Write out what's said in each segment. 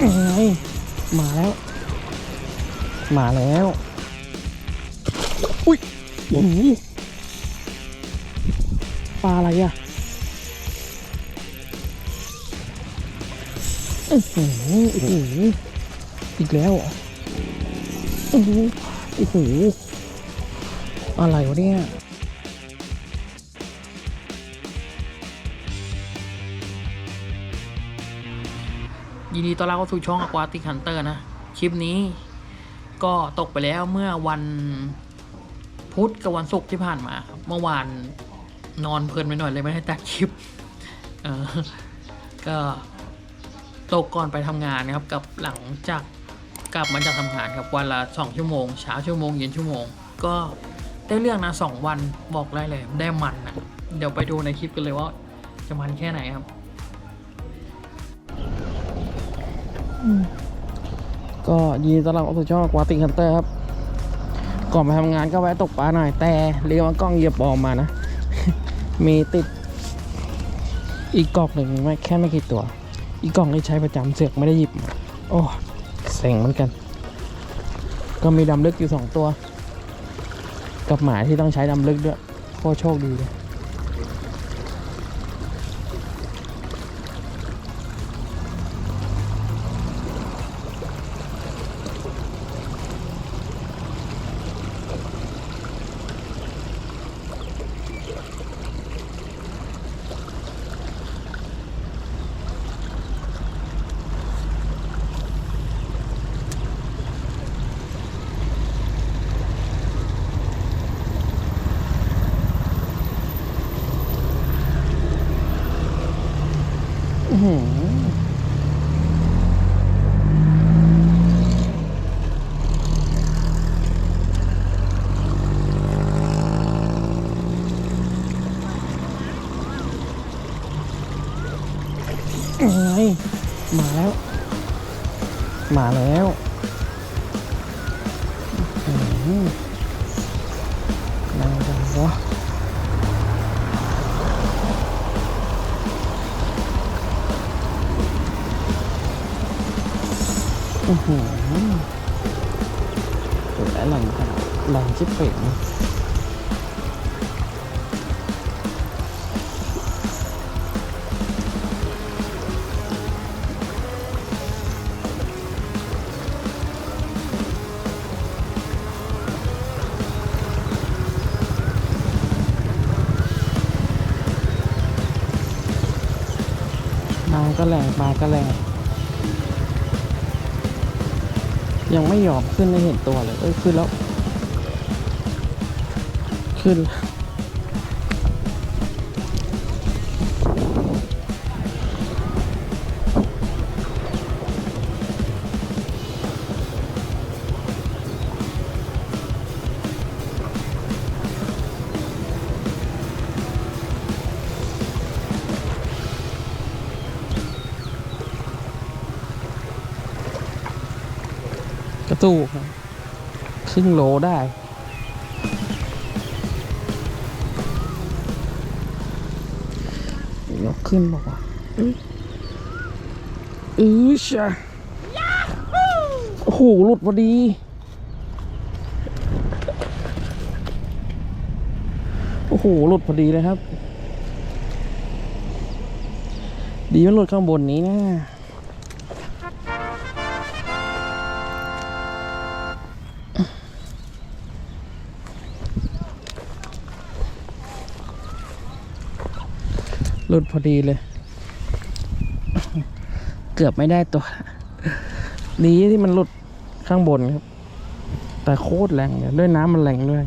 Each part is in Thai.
ไงมาแล้ว มาแล้ว อุ้ยโอ้โหปลาอะไรอะโอ้โหโอ้โหอีกแล้วเหรอโอ้โหโอ้โหอะไรวะเนี่ย ยินดีต้อนรับเข้าสู่ช่อง Aquatic Hunter นะ คลิปนี้ก็ตกไปแล้วเมื่อวันพุธกับวันศุกร์ที่ผ่านมาครับเมื่อวานนอนเพลินไปหน่อยเลยไม่ได้ตัดคลิปเออก็ตกก่อนไปทำงานนะครับ กับหลังจากกลับมาจากทำงานครับวันละสองชั่วโมงเช้าชั่วโมงเย็นชั่วโมง ก็ได้เรื่องนะสองวันบอกได้เลยได้มันนะเดี๋ยวไปดูในคลิปกันเลยว่าจะมันแค่ไหนครับ ก็ยินดีต้อนรับเข้าสู่ช่องวาติงฮันเตอร์ครับ ก่อนไปทำงานก็แวะตกปลาหน่อย แต่เรียกว่ากล้องเหยียบออกมานะ มีติด อีกกล่องหนึ่งไม่แค่ไม่กี่ตัว อีกกล่องที่ใช้ประจำเสือกไม่ได้หยิบ โอ้เซ็งเหมือนกัน ก็มีดำลึกอยู่สองตัว กับหมาที่ต้องใช้ดำลึกด้วยโคตรโชคดีเลย โอ้โหเปิดแล้วหลัง ยังไม่ยอมขึ้นไม่เห็นตัวเลย เอ้ย ขึ้นแล้ว ขึ้น ตู้ครับครึ่งโลได้ ยกขึ้นบอกว่าอื้ออือชะโอ้โหหลุดพอดีโอ้โหหลุดพอดีเลยครับ ดีมันหลุดข้างบนนี้นะ ดพอดีเลย เกือบไม่ได้ตัวดีที่มันหลุดข้างบนครับ แต่โคตรแรงเลยด้วยน้ำมันแรงด้วย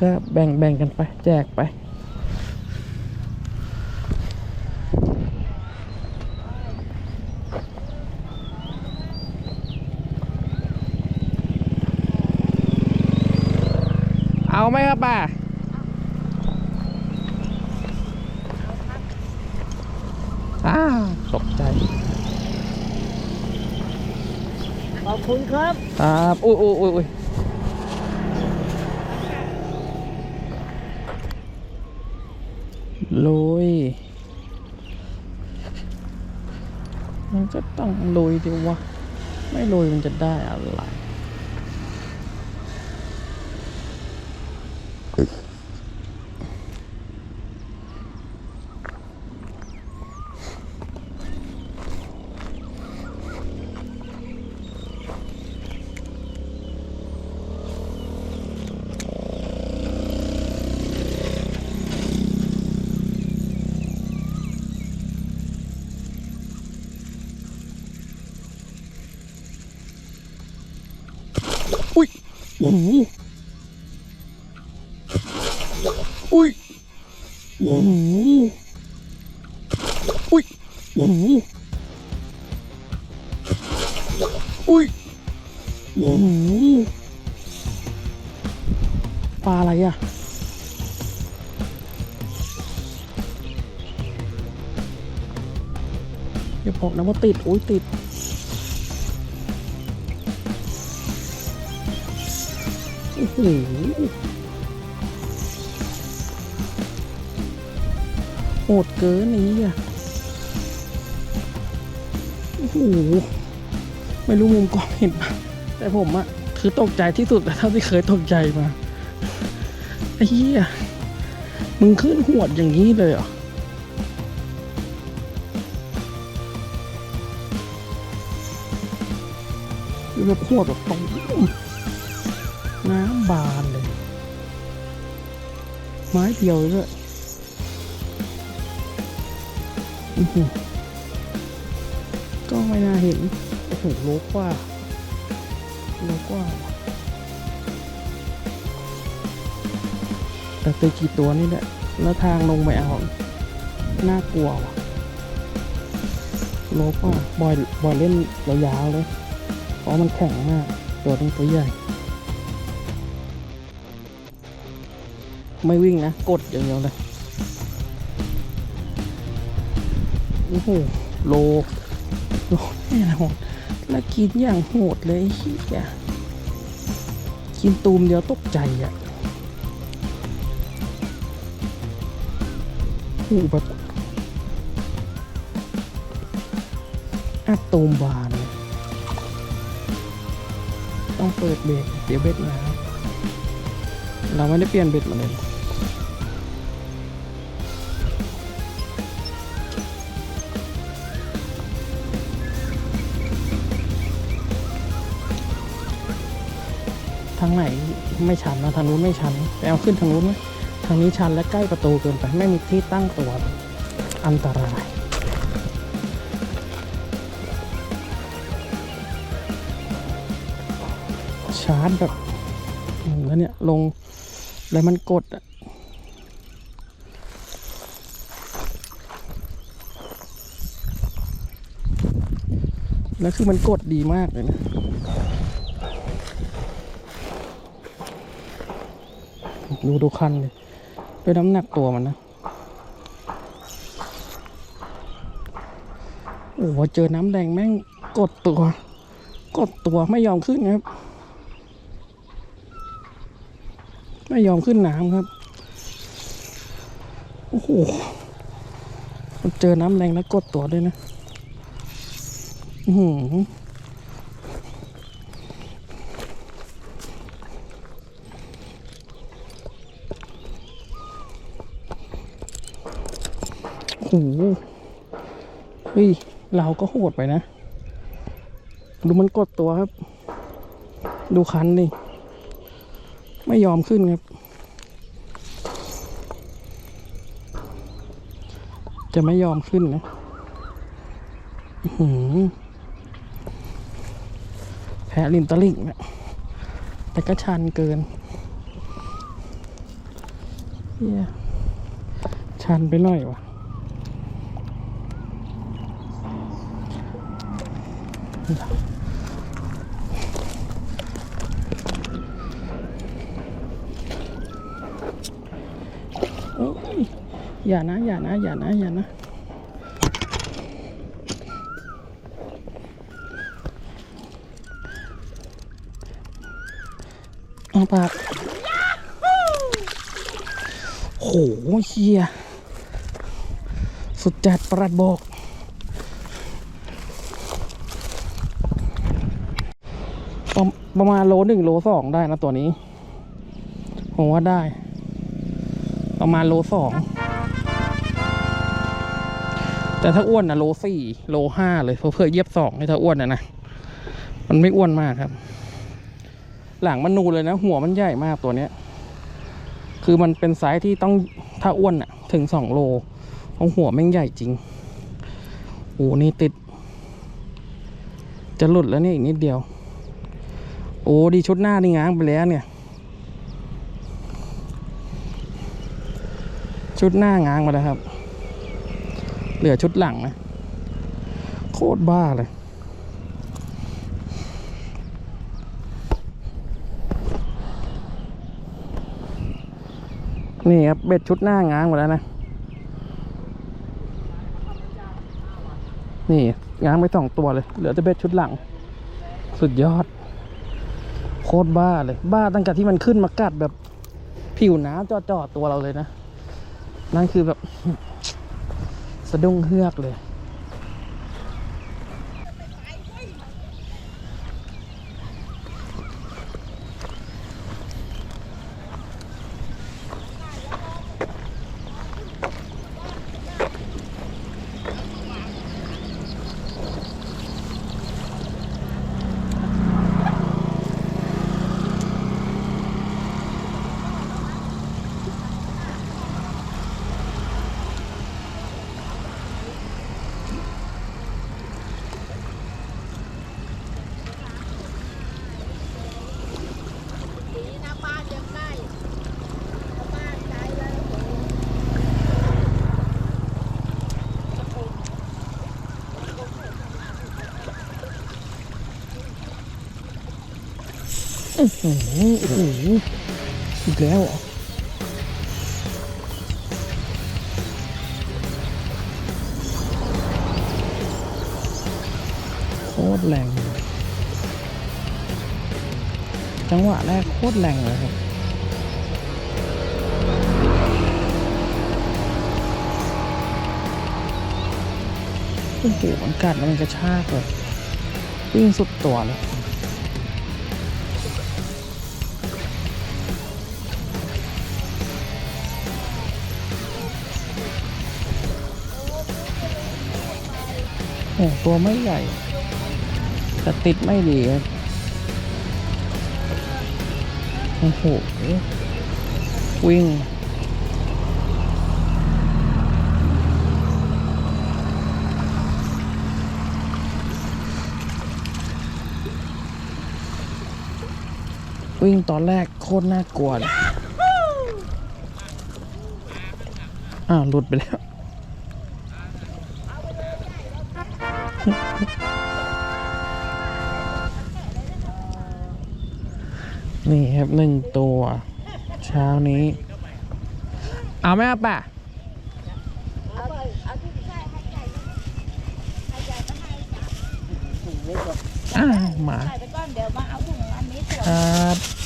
ก็แบ่งแบ่งกันไป แจกไป เอาไหมครับป้าอ้าว ตกใจไปอบคุณครับครับอุ้ยอุ้ยอุ้ยอุ้ยลุยมันก็ต้องลุยดิวะ ไม่ลุยมันจะได้อะไร อุ้ยโอ้โหอุ้ยโอ้โหอุ้ยอุ้ยปลาอะไรอะอย่าบอกนะว่าติด อุ้ยติด โหโหดเกินนี้อะโอ้โหไม่รู้มุมกล้องเห็นปะแต่ผมอะคือตกใจที่สุดแต่เท่าที่เคยตกใจมาไอ้เหี้ยมึงขึ้นหวดอย่างนี้เลยเหรอแบบหวดแบบตรง บานเลย ไม้เดียวด้วยก็ไม่น่าเห็นโอ้โหโลกว่าโลกว่า แต่ไปกี่ตัวนี่แหละ แล้วทางลงไปเอา น่ากลัวว่ะโลกว่าบอยบอยเล่นยาวๆเลย เพราะมันแข็งมาก ตัวต้องตัวใหญ่ ไม่วิ่งนะ กดอย่างเดียวเลยโอ้โหโลโลแน่นอนแล้วกินอย่างโหดเลยไอ้เฮียกินตูมเดียวตกใจอะโอ้แบบอัดตูมบาน ต้องเปิดเบรกเดี๋ยวเบ็ดนะเราไม่ได้เปลี่ยนเบ็ดมาเลย ทางไหนไม่ชันนะทางนู้นไม่ชันไปเอาขึ้นทางนู้นไหมทางนี้ชันและใกล้ประตูเกินไปไม่มีที่ตั้งตัวอันตรายชาร์จแบบแล้วเนี่ย ลงแล้วมันกดอะแล้วคือมันกดดีมากเลยนะ ดูดูคันเลยด้วยน้ำหนักตัวมันนะโอ้โหเจอน้ำแดงแม่งกดตัว กดตัวไม่ยอมขึ้นครับ ไม่ยอมขึ้นน้ำครับ โอ้โหเจอน้ำแรงแล้วกดตัวด้วยนะ อือ หือโอ้โหเฮ้ย เราก็โหดไปนะ ดูมันกดตัวครับ ดูคันดิไม่ยอมขึ้นครับ จะไม่ยอมขึ้นนะหือแพ้ริมตะลิ่งนะแต่ก็ชันเกินเหี้ยชันไปหน่อยวะ อย่านะ อย่านะ อย่านะ อย่านะเอาปากโหเฮีย สุดจัดประหลัดบอก ประมาณโลหนึ่งโลสองได้นะตัวนี้ผมว่าได้ ประมาณโลสองแต่ถ้าอ้วนนะโลสี่โลห้าเลยเพื่อเย็บสองให้ถ้าอ้วนนะนะมันไม่อ้วนมากครับ หลังมันนูนเลยนะ หัวมันใหญ่มากตัวเนี้ย คือมันเป็นไซส์ที่ต้องถ้าอ้วนอะถึงสองโลเพราะหัวแม่งใหญ่จริงโอ้นี่ติด จะหลุดแล้วเนี่ยอีกนิดเดียว โอ้ดีชุดหน้านี่ง้างไปแล้วเนี่ย ชุดหน้าง้างมาแล้วครับ เหลือชุดหลังนะ โคตรบ้าเลยนี่ครับเบ็ดชุดหน้าง้างหมดแล้วนะ นี่ง้างไปสองตัวเลย เหลือแต่เบ็ดชุดหลัง สุดยอด โคตรบ้าเลย บ้าตั้งแต่ที่มันขึ้นมากัดแบบผิวน้ำจ่อๆตัวเราเลยนะ นั่นคือแบบ สะดุ้งเฮือกเลย ดีนะบ้านยังใกล้บ้านใจเลยโอ้โห โอ้โหโอ้โหอีกแล้วเหรอโคตรแรง จังหวะแรกโคตรแรงเลยครับโอ้โหมันกัดแล้วมันกระชากเลยวิ่งสุดตัวเลย โอ้ตัวไม่ใหญ่ แต่ติดไม่ดีครับโอ้โหวิ่งวิ่งตอนแรกโคตรน่ากลัวเลยอ้าวหลุดไปแล้ว นี่ครับหนึ่งตัว เช้านี้ เอาไหมครับป่ะอ้าวหมาครับ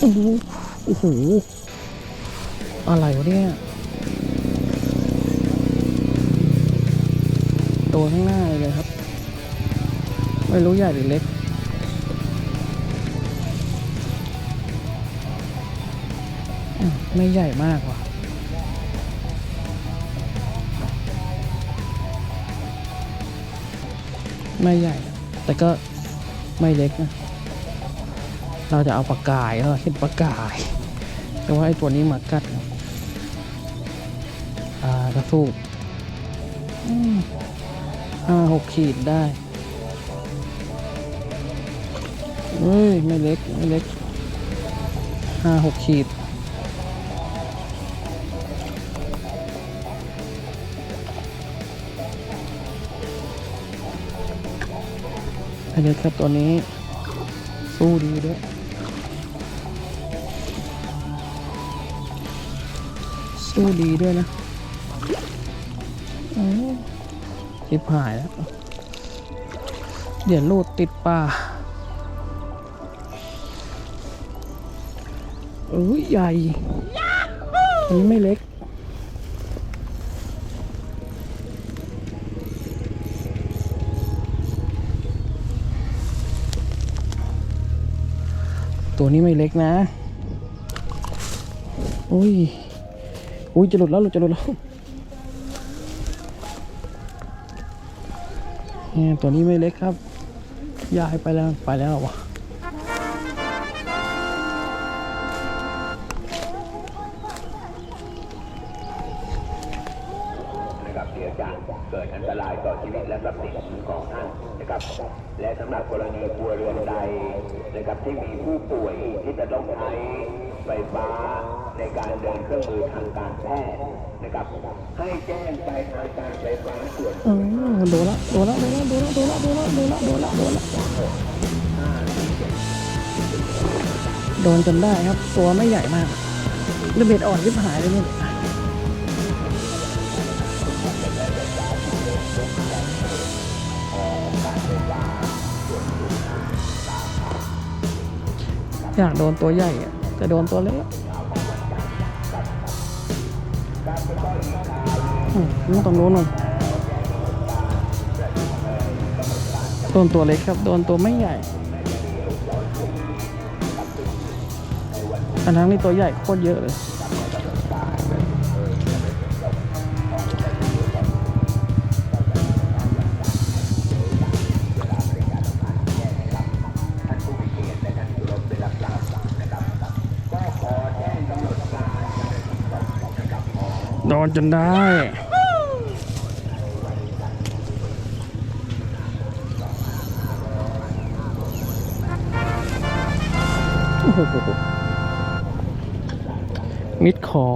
โอ้โหโอ้โหอะไรวะเนี่ย ตัวข้างหน้าเลยครับ ไม่รู้ใหญ่หรือเล็ก ไม่ใหญ่มากว่ะไม่ใหญ่ แต่ก็ไม่เล็กนะ เราจะเอาปากายเราเห็นปากาย แต่ว่าไอ้ตัวนี้มากัดอ่ากระสูบห้าหกขีดได้เอ้ย ไม่เล็ก ไม่เล็กห้าหกขีดอันนี้ครับตัวนี้ สู้ดีด้วย สู้ดีด้วยนะทิพหายแล้ว เดี๋ยวลูดติดป่าเอ้ยใหญ่ อันนี้ไม่เล็ก ตัวนี้ไม่เล็กนะอุ้ย อุ้ยจะหลุดแล้วหลุดจะหลุดแล้วเนี่ยตัวนี้ไม่เล็กครับยายไปแล้วไปแล้ววะ เดินเครื่องมือทางการแพทย์นะครับให้แจ้งไปทางการไฟฟ้าส่วนเออโดนละโดนละโดนละโดนละโดนละโดนละโดนละโดนละโดนละโดนจนได้ครับ ตัวไม่ใหญ่มากระเบิดอ่อนยิบหายเลยเนี่ยอยากโดนตัวใหญ่อะแต่โดนตัวเล็ก อะอืมนี่ตรงโน้นน่ะโดนตัวเล็กครับ โดนตัวไม่ใหญ่ อันนั้นนี่ตัวใหญ่โคตรเยอะเลย โดนจนได้ มิดคอ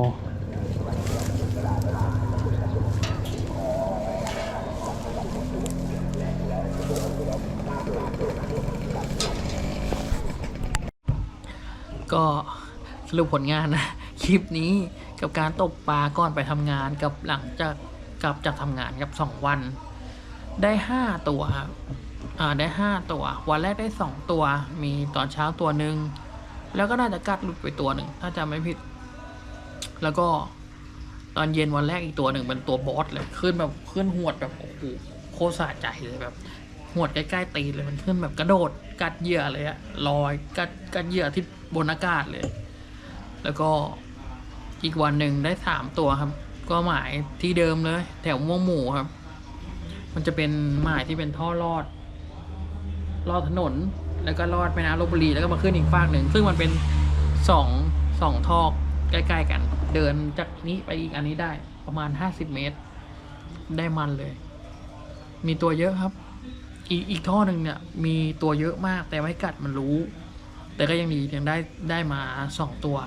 ก็สรุปผลงานนะ คลิปนี้กับการตกปลาก่อนไปทำงานกับหลังจากกลับจากทำงานกับสองวัน ได้ห้าตัวครับอ่าได้ห้าตัว วันแรกได้สองตัว มีตอนเช้าตัวหนึ่ง แล้วก็น่าจะกัดหลุดไปตัวหนึ่งถ้าจำไม่ผิด แล้วก็ตอนเย็นวันแรกอีกตัวหนึ่งเป็นตัวบอสเลยขึ้นแบบขึ้นหวดแบบโอ้โหโคตรสะใจเลยแบบหวดใกล้ๆตีนเลยมันขึ้นแบบกระโดดกัดเหยื่อเลยอะลอยกัดกัดเหยื่อที่บนอากาศเลย แล้วก็อีกวันหนึ่งได้สามตัวครับ ก็หมายที่เดิมเลย แถวม่วงหมูครับ มันจะเป็นหมายที่เป็นท่อลอดลอดถนน แล้วก็ลอดไปน้ำลบบุรี แล้วก็มาขึ้นอีกฟากหนึ่งซึ่งมันเป็นสองสองท่อใกล้ๆกัน เดินจากนี้ไปอีกอันนี้ได้ประมาณห้าสิบเมตร ได้มันเลย มีตัวเยอะครับ อีกอีกท่อหนึ่งเนี่ย มีตัวเยอะมาก แต่ไม่กัดมันรู้ แต่ก็ยังดียังได้ได้มาสองตัว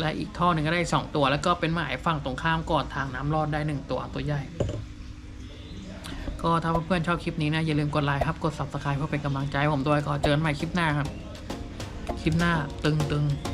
และอีกท่อหนึ่งก็ได้สองตัว แล้วก็เป็นหมายฝั่งตรงข้ามก่อนทางน้ำรอดได้หนึ่งตัวตัวใหญ่ ก็ถ้าเพื่อนๆชอบคลิปนี้นะ อย่าลืมกดไลค์ครับ กด subscribe เพื่อเป็นกำลังใจผมด้วยก็เจอกันใหม่คลิปหน้าครับ คลิปหน้าตึงๆ